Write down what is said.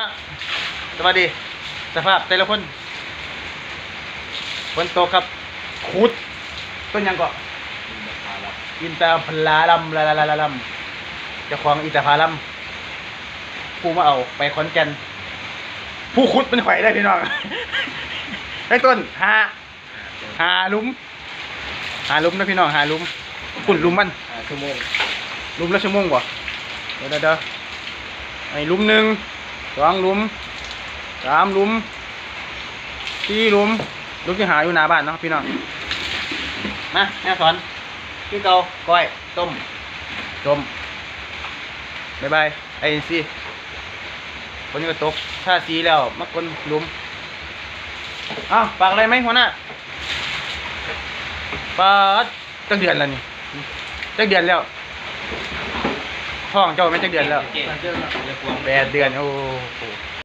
อะสวัสดี สภาพแต่ละคนฝนตกครับขุด ต้นหยังเกาะอินตาพลาลัมลาลาลาลาลัมเจ้าของอินตาพาลัมผู้มาเอาไปขอนแก่นผู้ขุดเป็นข่อยได้พี่น้องได้ต้นหาหาหลุม หาหลุมนะพี่น้องหาหลุมขุดหลุมมันห้าชั่วโมงหลุมละชั่วโมงบ่เดี๋ยวเดี๋ยวเดี๋ยวไอ้หลุมหนึ่ง สองหลุมสามหลุมสี่หลุมหลุมที่หาอยู่หน้าบ้านเนาะพี่น้องมาแม่สอนพี่เกาก้อยต้มจมบายบายไอ้สิคนนี้ก็ตกถ้าสีแล้วมักคนหลุมอ้าฝากอะไรไหมหัวหน้าปาดจักเดือนแล้วนี่จักเดือนแล้ว ท้องเจ้าไม่จักเดือนแล้วเจ็ดเดือนแล้วแปดเดือนโอ้โห